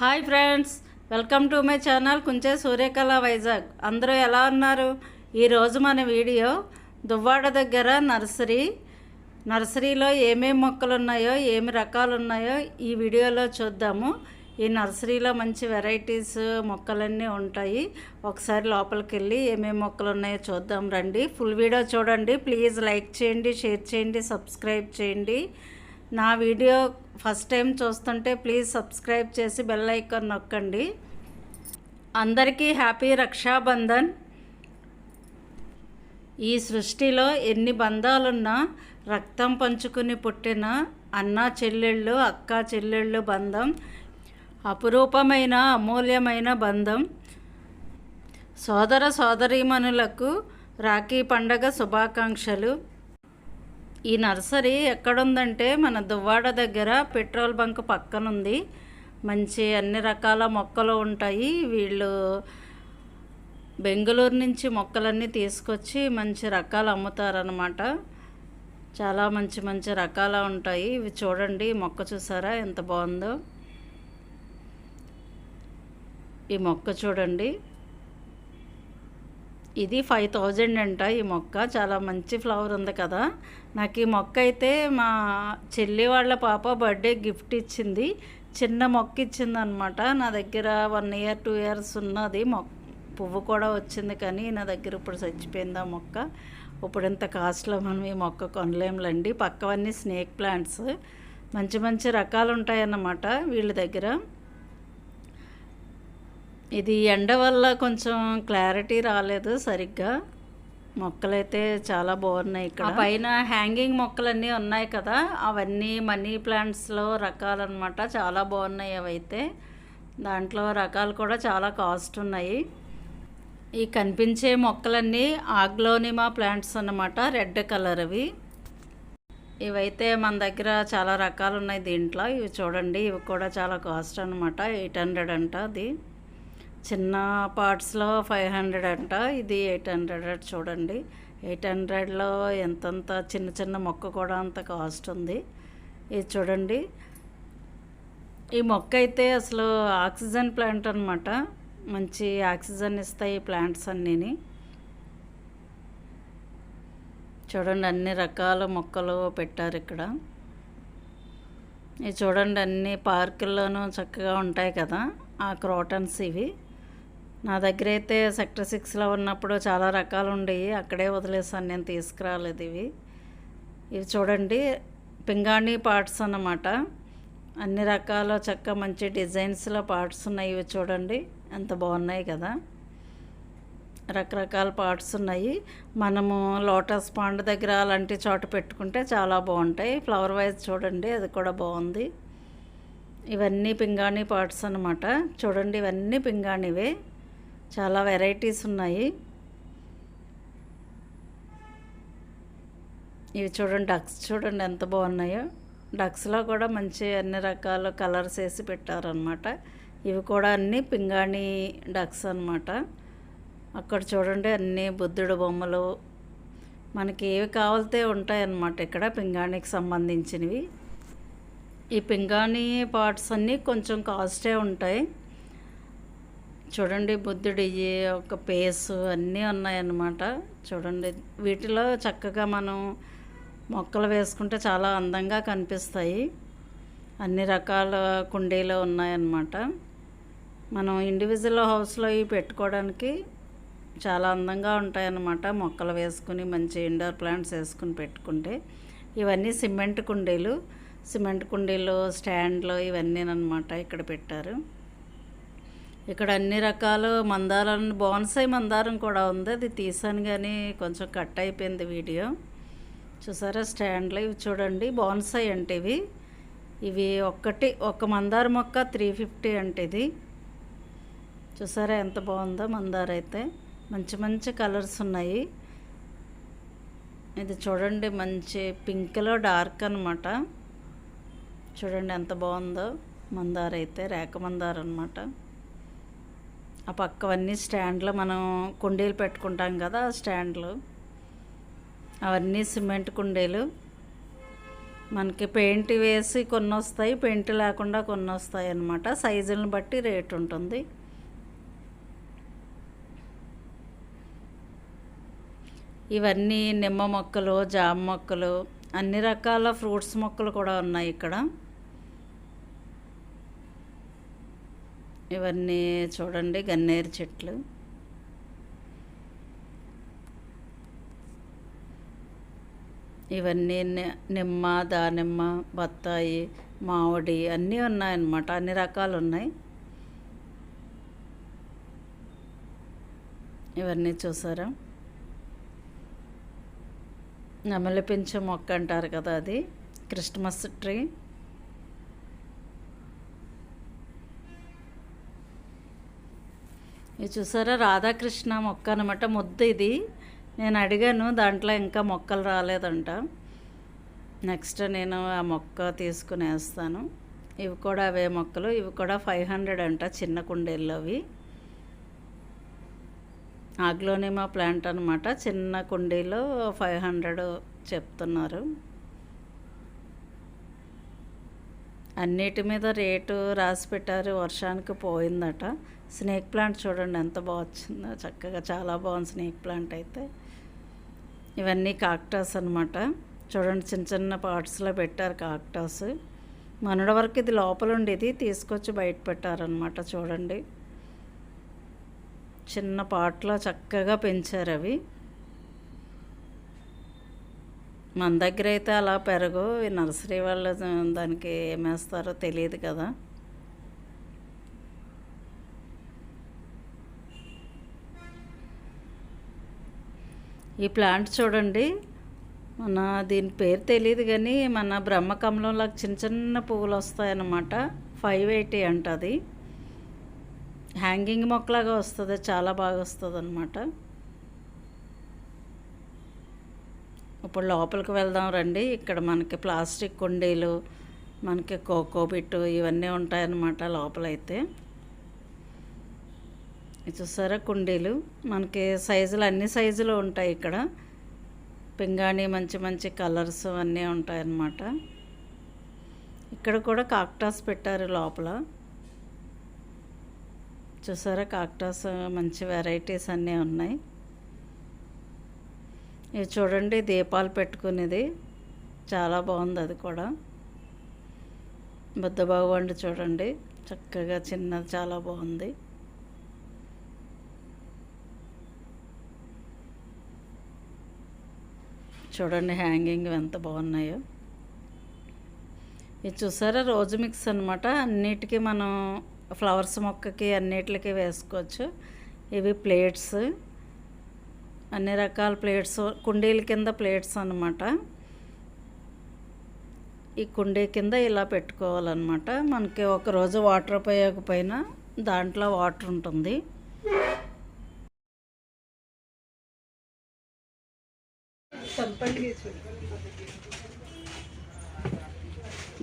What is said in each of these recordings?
Hi friends welcome to my channel Kunche Suryakala Vizag. అందరూ ఎలా ఉన్నారు? ఈరోజు మన వీడియో దువ్వాడ దగ్గర నర్సరీ. నర్సరీలో ఏమేమి మొక్కలు ఉన్నాయో ఏమి రకాలు ఉన్నాయో ఈ వీడియోలో చూద్దాము. ఈ నర్సరీలో మంచి వెరైటీస్ మొక్కలన్నీ ఉంటాయి. ఒకసారి లోపలికి వెళ్ళి ఏమేమి మొక్కలు ఉన్నాయో చూద్దాం రండి. ఫుల్ వీడియో చూడండి. ప్లీజ్ లైక్ చేయండి షేర్ చేయండి సబ్స్క్రైబ్ చేయండి. నా వీడియో ఫస్ట్ టైం చూస్తుంటే ప్లీజ్ సబ్స్క్రైబ్ చేసి బెల్ ఐకాన్ నొక్కండి. అందరికీ హ్యాపీ రక్షాబంధన్. ఈ సృష్టిలో ఎన్ని బంధాలున్నా రక్తం పంచుకుని పుట్టిన అన్న చెల్లెళ్ళు అక్క చెల్లెళ్ళు బంధం అపురూపమైన అమూల్యమైన బంధం. సోదర సోదరీమణులకు రాఖీ పండగ శుభాకాంక్షలు. ఈ నర్సరీ ఎక్కడుందంటే మన దువ్వాడ దగ్గర పెట్రోల్ బంక్ పక్కనుంది. మంచి అన్ని రకాల మొక్కలు ఉంటాయి. వీళ్ళు బెంగళూరు నుంచి మొక్కలన్నీ తీసుకొచ్చి మంచి రకాలు అమ్ముతారనమాట చాలా మంచి మంచి రకాల ఉంటాయి. ఇవి చూడండి మొక్క చూసారా? ఎంత బాగుందో. ఈ మొక్క చూడండి. ఇది ఫైవ్ థౌజండ్ అంట ఈ మొక్క. చాలా మంచి ఫ్లవర్ ఉంది కదా. నాకు ఈ మొక్క అయితే మా చెల్లి వాళ్ళ పాప బర్త్డే గిఫ్ట్ ఇచ్చింది. చిన్న మొక్క ఇచ్చింది అనమాట నా దగ్గర వన్ ఇయర్ టూ ఇయర్స్ ఉన్నది. మొక్క పువ్వు కూడా వచ్చింది కానీ నా దగ్గర ఇప్పుడు చచ్చిపోయింది ఆ మొక్క. ఇప్పుడు ఇంత కాస్ట్లో మనం ఈ మొక్క కొనలేములండి. పక్కవన్నీ స్నేక్ ప్లాంట్స్. మంచి మంచి రకాలు ఉంటాయన్నమాట వీళ్ళ దగ్గర. ఇది ఎండ వల్ల కొంచెం క్లారిటీ రాలేదు సరిగ్గా. మొక్కలైతే చాలా బాగున్నాయి ఇక్కడ. పైన హ్యాంగింగ్ మొక్కలన్నీ ఉన్నాయి కదా అవన్నీ మనీ ప్లాంట్స్లో రకాలన్నమాట. చాలా బాగున్నాయి అవైతే. దాంట్లో రకాలు కూడా చాలా కాస్ట్ ఉన్నాయి. ఈ కనిపించే మొక్కలన్నీ ఆగ్లోనిమా ప్లాంట్స్ అన్నమాట రెడ్ కలర్ అవి ఇవైతే మన దగ్గర చాలా రకాలు ఉన్నాయి దీంట్లో. ఇవి చూడండి ఇవి కూడా చాలా కాస్ట్ అనమాట ఎయిట్ హండ్రెడ్ అంట అది. చిన్న పార్ట్స్లో ఫైవ్ హండ్రెడ్ అంట ఇది ఎయిట్ హండ్రెడ్ చూడండి. ఎయిట్ హండ్రెడ్లో ఎంతంత చిన్న చిన్న మొక్క కూడా అంత కాస్ట్ ఉంది. ఇది చూడండి. ఈ మొక్క అయితే అసలు ఆక్సిజన్ ప్లాంట్ అనమాట మంచి ఆక్సిజన్ ఇస్తాయి ఈ ప్లాంట్స్ అన్నీని. చూడండి అన్ని రకాల మొక్కలు పెట్టారు ఇక్కడ. ఇవి చూడండి అన్ని పార్కుల్లోనూ చక్కగా ఉంటాయి కదా ఆ క్రోటన్స్ ఇవి. నా దగ్గర అయితే సెక్టర్ సిక్స్లో ఉన్నప్పుడు చాలా రకాలు ఉండేవి అక్కడే వదిలేసాను నేను తీసుకురాలేదు ఇవి. ఇవి చూడండి పింగాణి పార్ట్స్ అన్నమాట. అన్ని రకాల చక్క మంచి డిజైన్స్లో పార్ట్స్ ఉన్నాయి ఇవి చూడండి. ఎంత బాగున్నాయి కదా. రకరకాల పార్ట్స్ ఉన్నాయి. మనము లోటస్ పాండ్ దగ్గర అలాంటి చోట పెట్టుకుంటే చాలా బాగుంటాయి. ఫ్లవర్ వైజ్ చూడండి అది కూడా బాగుంది. ఇవన్నీ పింగాణి పార్ట్స్ అనమాట చూడండి ఇవన్నీ పింగాణివే. చాలా వెరైటీస్ ఉన్నాయి. ఇవి చూడండి డక్స్ చూడండి ఎంత బాగున్నాయో. డక్స్లో కూడా మంచి అన్ని రకాల కలర్స్ వేసి పెట్టారనమాట ఇవి కూడా అన్నీ పింగాణి డక్స్ అనమాట అక్కడ చూడండి అన్ని బుద్ధుడు బొమ్మలు. మనకి ఏవి కావాలితే ఉంటాయన్నమాట ఇక్కడ పింగాణికి సంబంధించినవి. ఈ పింగాణి పార్ట్స్ అన్నీ కొంచెం కాస్టే ఉంటాయి. చూడండి బుద్ధుడి ఒక పేసు అన్నీ ఉన్నాయన్నమాట. చూడండి వీటిలో చక్కగా మనం మొక్కలు వేసుకుంటే చాలా అందంగా కనిపిస్తాయి. అన్ని రకాల కుండీలు ఉన్నాయన్నమాట. మనం ఇండివిజువల్ హౌస్లో ఇవి పెట్టుకోవడానికి చాలా అందంగా ఉంటాయన్నమాట. మొక్కలు వేసుకుని మంచి ఇండోర్ ప్లాంట్స్ వేసుకుని పెట్టుకుంటే. ఇవన్నీ సిమెంట్ కుండీలు. సిమెంట్ కుండీలు స్టాండ్లు ఇవన్నీ అనమాట ఇక్కడ పెట్టారు. ఇక్కడ అన్ని రకాలు మందారాలు బోన్సాయి మందారం కూడా ఉంది. అది తీసాను కానీ కొంచెం కట్ అయిపోయింది వీడియో. చూసారా? స్టాండ్లు ఇవి చూడండి. బోన్సాయి అంటే ఇవి. ఇవి ఒక్కటి ఒక మందార మొక్క త్రీ ఫిఫ్టీ అంటే ఇది. చూసారా? ఎంత బాగుందో మందార అయితే. మంచి మంచి కలర్స్ ఉన్నాయి. ఇది చూడండి మంచి పింక్లో డార్క్ అనమాట చూడండి ఎంత బాగుందో. మందార అయితే రేఖ మందార అనమాట ఆ పక్కవన్నీ స్టాండ్లు మనం కుండీలు పెట్టుకుంటాం కదా స్టాండ్లు. అవన్నీ సిమెంట్ కుండీలు. మనకి పెయింట్ వేసి కొన్ని వస్తాయి పెయింట్ లేకుండా కొన్ని వస్తాయి అన్నమాట. సైజులను బట్టి రేట్ ఉంటుంది. ఇవన్నీ నిమ్మ మొక్కలు జామ మొక్కలు అన్ని రకాల ఫ్రూట్స్ మొక్కలు కూడా ఉన్నాయి ఇక్కడ. ఇవన్నీ చూడండి గన్నేరు చెట్లు. ఇవన్నీ నిమ్మ దానిమ్మ బత్తాయి మామిడి అన్నీ ఉన్నాయన్నమాట అన్ని రకాలు ఉన్నాయి ఇవన్నీ చూసారా? నెమలి పెంచే మొక్క అంటారు కదా అది క్రిస్మస్ ట్రీ. ఇది చూసారా? రాధాకృష్ణ మొక్క అనమాట ముద్ద ఇది. నేను అడిగాను దాంట్లో ఇంకా మొక్కలు రాలేదంట. నెక్స్ట్ నేను ఆ మొక్క తీసుకుని వేస్తాను ఇవి కూడా అవే మొక్కలు. ఇవి కూడా ఫైవ్ హండ్రెడ్ అంట చిన్న కుండీల్లో అవి. ఆగ్లోనిమా ప్లాంట్ అనమాట చిన్న కుండీలో ఫైవ్ హండ్రెడ్ చెప్తున్నారు. అన్నిటి మీద రేటు రాసి పెట్టారు. వర్షానికి పోయిందట. స్నేక్ ప్లాంట్ చూడండి ఎంత బాగా వచ్చిందో. చక్కగా చాలా బాగుంది స్నేక్ ప్లాంట్ అయితే. ఇవన్నీ కాక్టాస్ అనమాట చూడండి చిన్న చిన్న పార్ట్స్లో పెట్టారు కాక్టాస్. మనడ వరకు ఇది లోపల ఉండేది. తీసుకొచ్చి బయట పెట్టారనమాట చూడండి. చిన్న పాట్లో చక్కగా పెంచారు అవి. మన దగ్గర అయితే అలా పెరగు ఈ నర్సరీ వాళ్ళు దానికి ఏమేస్తారో తెలియదు కదా. ఈ ప్లాంట్ చూడండి. మన దీని పేరు తెలియదు కానీ మన బ్రహ్మకమలంలో చిన్న చిన్న పువ్వులు వస్తాయన్నమాట. ఫైవ్ ఎయిటీ అంట అది. హ్యాంగింగ్ మొక్కలాగా వస్తుంది చాలా బాగా వస్తుంది అనమాట ఇప్పుడు లోపలికి వెళ్దాం రండి. ఇక్కడ మనకి ప్లాస్టిక్ కుండీలు మనకి కోకో బిట్టు ఇవన్నీ ఉంటాయన్నమాట లోపలైతే. చూసారా కుండీలు? మనకి సైజులు అన్ని సైజులు ఉంటాయి ఇక్కడ. పింగాణి మంచి మంచి కలర్స్ అన్నీ ఉంటాయన్నమాట. ఇక్కడ కూడా కాక్టాస్ పెట్టారు లోపల. చూసారా కాక్టాస్ మంచి వెరైటీస్ అన్నీ ఉన్నాయి. ఇది చూడండి దీపాలు పెట్టుకునేది. చాలా బాగుంది అది కూడా. బుద్ధ భగవానుడు చూడండి చక్కగా చిన్నది చాలా బాగుంది. చూడండి హ్యాంగింగ్ ఎంత బాగున్నాయో. ఇది చూసారా రోజు మిక్స్ అనమాట అన్నిటికీ మనం ఫ్లవర్స్ మొక్కకి అన్నిటికి వేసుకోవచ్చు. ఇవి ప్లేట్స్. అన్ని రకాల ప్లేట్స్ కుండీల కింద ప్లేట్స్ అన్నమాట. ఈ కుండీ కింద ఇలా పెట్టుకోవాలన్నమాట. మనకి ఒక రోజు వాటర్ ఉపయోగపోయినా దాంట్లో వాటర్ ఉంటుంది.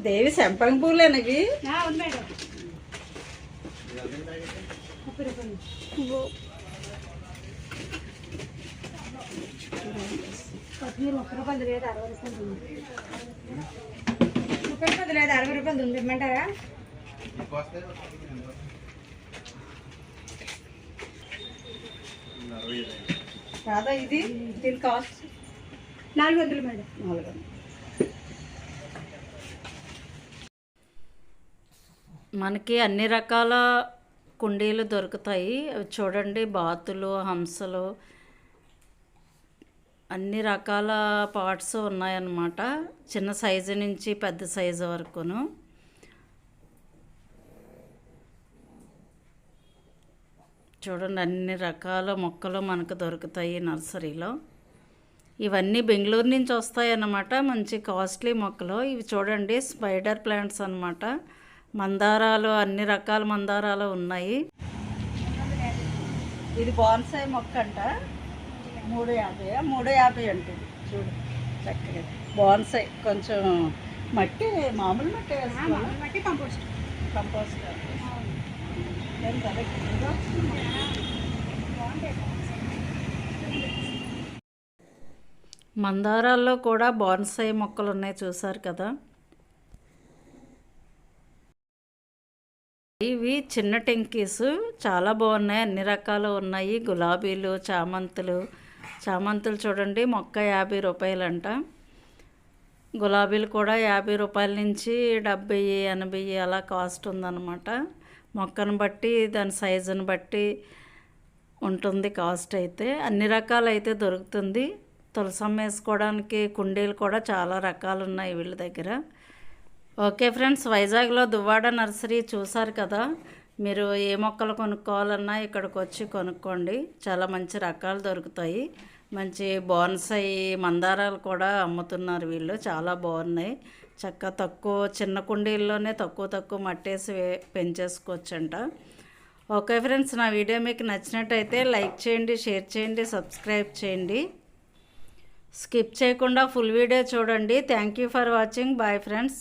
దేవి సంపంగి పూలేనవి కొత్తిమీర ముప్పై రూపాయలు లేదు అరవై రూపాయలు ఉంది. ముప్పై రూపాయలు లేదు అరవై రూపాయలు ఉంది. ఇమ్మంటారా? రాదా ఇది? దీని కాస్ట్ నాలుగు వందలు మేడం. నాలుగు మనకి అన్ని రకాల కుండీలు దొరుకుతాయి. అవి చూడండి బాతులు హంసలు అన్ని రకాల పార్ట్స్ ఉన్నాయన్నమాట. చిన్న సైజు నుంచి పెద్ద సైజు వరకును. చూడండి అన్ని రకాల మొక్కలు మనకు దొరుకుతాయి నర్సరీలో. ఇవన్నీ బెంగళూరు నుంచి వస్తాయన్నమాట మంచి కాస్ట్లీ మొక్కలు. ఇవి చూడండి స్పైడర్ ప్లాంట్స్ అన్నమాట. మందారాలు అన్ని రకాల మందారాలు ఉన్నాయి. ఇది బాన్సాయి మొక్క అంట మూడు యాభై మూడు యాభై ఉంటుంది చూడు చక్కగా. బాన్సాయి కొంచెం మట్టి మామూలు మట్టి బట్టి కంపోస్ట్. కంపోస్ట్. మందారాల్లో కూడా బాన్సాయి మొక్కలు ఉన్నాయి చూసారు కదా. ఇవి చిన్న టెంకీస్. చాలా బాగున్నాయి. అన్ని రకాలు ఉన్నాయి. గులాబీలు చామంతులు చామంతులు చూడండి మొక్క యాభై రూపాయలంట. గులాబీలు కూడా యాభై రూపాయల నుంచి డెబ్బై ఎనభై అలా కాస్ట్ ఉందన్నమాట. మొక్కను బట్టి దాని సైజుని బట్టి ఉంటుంది కాస్ట్ అయితే. అన్ని రకాలు అయితే దొరుకుతుంది. తులసమ్మ వేసుకోవడానికి కుండీలు కూడా చాలా రకాలు ఉన్నాయి వీళ్ళ దగ్గర. ఓకే ఫ్రెండ్స్ వైజాగ్లో దువ్వాడ నర్సరీ చూసారు కదా? మీరు ఏ మొక్కలు కొనుక్కోవాలన్నా ఇక్కడికి వచ్చి కొనుక్కోండి. చాలా మంచి రకాలు దొరుకుతాయి. మంచి బోన్సై మందారాలు కూడా అమ్ముతున్నారు వీళ్ళు. చాలా బాగున్నాయి. చక్క తక్కువ చిన్న కుండీల్లోనే తక్కువ తక్కువ మట్టేసి పెంచేసుకోవచ్చంట. ఓకే ఫ్రెండ్స్ నా వీడియో మీకు నచ్చినట్టయితే లైక్ చేయండి షేర్ చేయండి సబ్స్క్రైబ్ చేయండి. స్కిప్ చేయకుండా ఫుల్ వీడియో చూడండి. Thank you for watching. Bye friends.